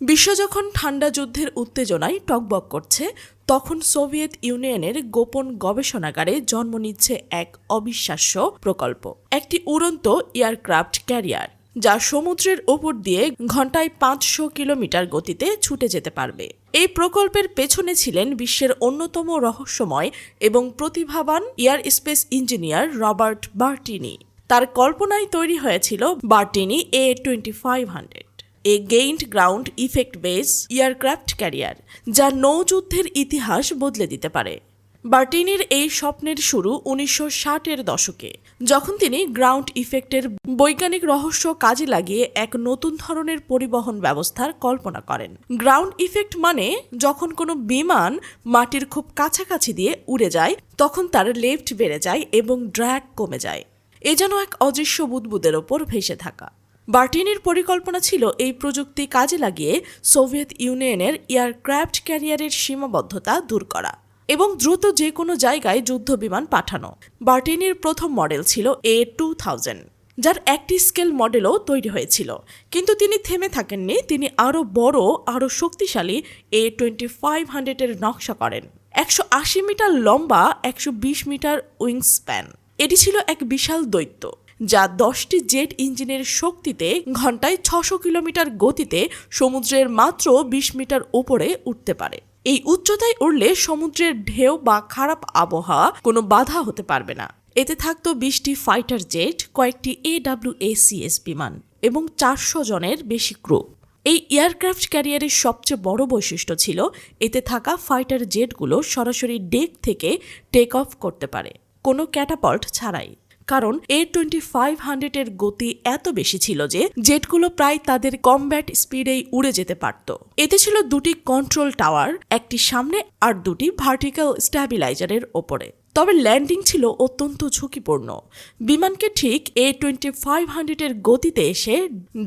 বিশ্ব যখন ঠান্ডা যুদ্ধের উত্তেজনায় টকবক করছে, তখন সোভিয়েত ইউনিয়নের গোপন গবেষণাগারে জন্ম নিচ্ছে এক অবিশ্বাস্য প্রকল্প। একটি উড়ন্ত এয়ারক্রাফট ক্যারিয়ার, যা সমুদ্রের ওপর দিয়ে ঘন্টায় পাঁচশো কিলোমিটার গতিতে ছুটে যেতে পারবে। এই প্রকল্পের পেছনে ছিলেন বিশ্বের অন্যতম রহস্যময় এবং প্রতিভাবান air space engineer Robert Bartini. তার কল্পনায় তৈরি হয়েছিল Bartini A twenty five hundred. A gained ground effect base aircraft carrier যা নৌযুদ্ধের ইতিহাস বদলে দিতে পারে। বার্টিনির এই স্বপ্নের শুরু উনিশশো ষাটের দশকে, যখন তিনি গ্রাউন্ড ইফেক্টের বৈজ্ঞানিক রহস্য কাজে লাগিয়ে এক নতুন ধরনের পরিবহন ব্যবস্থার কল্পনা করেন। গ্রাউন্ড ইফেক্ট মানে যখন কোনো বিমান মাটির খুব কাছাকাছি দিয়ে উড়ে যায়, তখন তার লেফট বেড়ে যায় এবং ড্র্যাগ কমে যায়। এ যেন এক অদৃশ্য বুদবুদের ওপর ভেসে থাকা। বার্টিনির পরিকল্পনা ছিল এই প্রযুক্তি কাজে লাগিয়ে সোভিয়েত ইউনিয়নের এয়ারক্রাফট ক্যারিয়ারের সীমাবদ্ধতা দূর করা এবং দ্রুত যে কোনো জায়গায় যুদ্ধবিমান পাঠানো। বার্টিনির প্রথম মডেল ছিল এ টু থাউজেন্ড, যার একটি স্কেল মডেলও তৈরি হয়েছিল। কিন্তু তিনি থেমে থাকেননি, তিনি আরও বড়, আরও শক্তিশালী এ টোয়েন্টি ফাইভ হান্ড্রেডের নকশা করেন। একশো আশি মিটার লম্বা, একশো বিশ মিটার উইং স্প্যান এটি ছিল এক বিশাল দৈত্য। যা দশটি জেট ইঞ্জিনের শক্তিতে ঘন্টায় ছশো কিলোমিটার গতিতে সমুদ্রের মাত্র বিশ মিটার উপরে উঠতে পারে। এই উচ্চতায় উড়লে সমুদ্রের ঢেউ বা খারাপ আবহাওয়া কোনো বাধা হতে পারবে না। এতে থাকতো বিশটি ফাইটার জেট, কয়েকটি এডাব্লিউএসিএস বিমান এবং চারশো জনের বেশি ক্রু। এই এয়ারক্রাফট ক্যারিয়ারের সবচেয়ে বড় বৈশিষ্ট্য ছিল এতে থাকা ফাইটার জেটগুলো সরাসরি ডেক থেকে টেক অফ করতে পারে। কোনো ক্যাটাপল্ট ছাড়াই। কারণ এ টোয়েন্টি ফাইভ হান্ড্রেডের গতি এত বেশি ছিল যে জেটগুলো প্রায় তাদের কমব্যাট স্পিডেই উড়ে যেতে পারত। এতে ছিল দুটি কন্ট্রোল টাওয়ার একটি সামনে আর দুটি ভার্টিক্যাল স্ট্যাবিলাইজারের ওপরে। তবে ল্যান্ডিং ছিল অত্যন্ত ঝুঁকিপূর্ণ। বিমানকে ঠিক এ টোয়েন্টি ফাইভ হান্ড্রেডের গতিতে এসে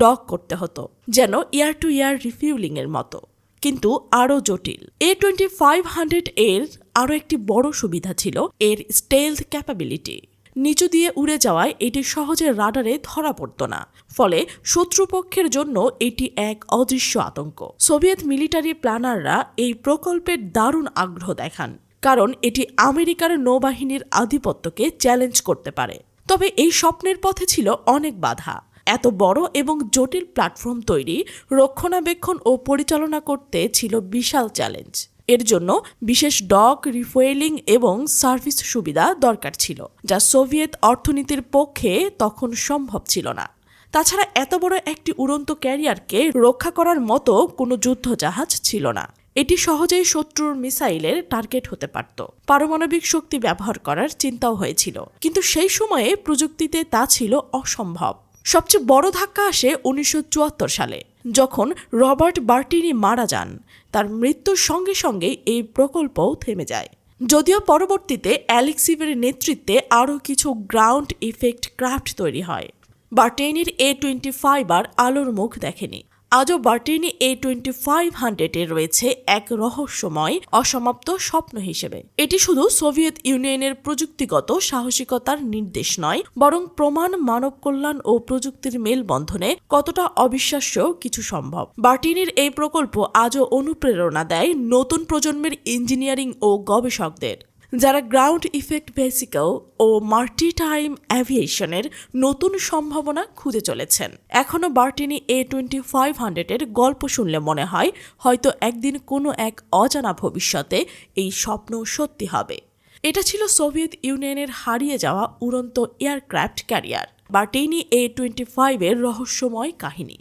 ডক করতে হতো, যেন এয়ার টু ইয়ার রিফিউলিং এর মতো। কিন্তু আরও জটিল। এ টোয়েন্টি ফাইভ হান্ড্রেড এর আরও একটি বড় সুবিধা ছিল এর স্টেলথ ক্যাপাবিলিটি নিচু দিয়ে উড়ে যাওয়ায় এটি সহজে রাডারে ধরা পড়ত না। ফলে শত্রুপক্ষের জন্য এটি এক অদৃশ্য আতঙ্ক। সোভিয়েত মিলিটারি প্ল্যানাররা এই প্রকল্পের দারুণ আগ্রহ দেখান, কারণ এটি আমেরিকার নৌবাহিনীর আধিপত্যকে চ্যালেঞ্জ করতে পারে। তবে এই স্বপ্নের পথে ছিল অনেক বাধা। এত বড় এবং জটিল প্ল্যাটফর্ম তৈরি, রক্ষণাবেক্ষণ ও পরিচালনা করতে ছিল বিশাল চ্যালেঞ্জ। এর জন্য বিশেষ ডক, রিফুয়েলিং এবং সার্ভিস সুবিধা দরকার ছিল, যা সোভিয়েত অর্থনীতির পক্ষে তখন সম্ভব ছিল না। তাছাড়া এত বড় একটি উড়ন্ত ক্যারিয়ারকে রক্ষা করার মতো কোনো যুদ্ধজাহাজ ছিল না। এটি সহজেই শত্রুর মিসাইলের টার্গেট হতে পারত। পারমাণবিক শক্তি ব্যবহার করার চিন্তাও হয়েছিল, কিন্তু সেই সময়ে প্রযুক্তিতে তা ছিল অসম্ভব। সবচেয়ে বড় ধাক্কা আসে উনিশশো চুয়াত্তর সালে। যখন রবার্ট বার্টিনি মারা যান, তার মৃত্যুর সঙ্গে সঙ্গে এই প্রকল্পও থেমে যায়। যদিও পরবর্তীতে অ্যালেক্সিভের নেতৃত্বে আরও কিছু গ্রাউন্ড ইফেক্ট ক্রাফট তৈরি হয়। বার্টেনির এ টোয়েন্টি ফাইভ আর আলোর মুখ দেখেনি। আজও বার্টিনি এ টোয়েন্টি ফাইভ হান্ড্রেডে রয়েছে এক রহস্যময়, অসমাপ্ত স্বপ্ন হিসেবে। এটি শুধু সোভিয়েত ইউনিয়নের প্রযুক্তিগত সাহসিকতার নির্দেশ নয়, বরং প্রমাণ মানব কল্যাণ ও প্রযুক্তির মেলবন্ধনে কতটা অবিশ্বাস্য কিছু সম্ভব। বার্টিনির এই প্রকল্প আজও অনুপ্রেরণা দেয় নতুন প্রজন্মের ইঞ্জিনিয়ারিং ও গবেষকদের। যারা গ্রাউন্ড ইফেক্ট ভেসিকেল ও মার্টি টাইম অ্যাভিয়েশনের নতুন সম্ভাবনা খুঁজে চলেছেন। এখনও বার্টিনি এ টোয়েন্টি ফাইভ হান্ড্রেডের গল্প শুনলে মনে হয়, হয়তো একদিন কোনো এক অজানা ভবিষ্যতে এই স্বপ্ন সত্যি হবে। এটা ছিল সোভিয়েত ইউনিয়নের হারিয়ে যাওয়া উড়ন্ত aircraft carrier, Bartini A twenty ফাইভের রহস্যময় কাহিনী।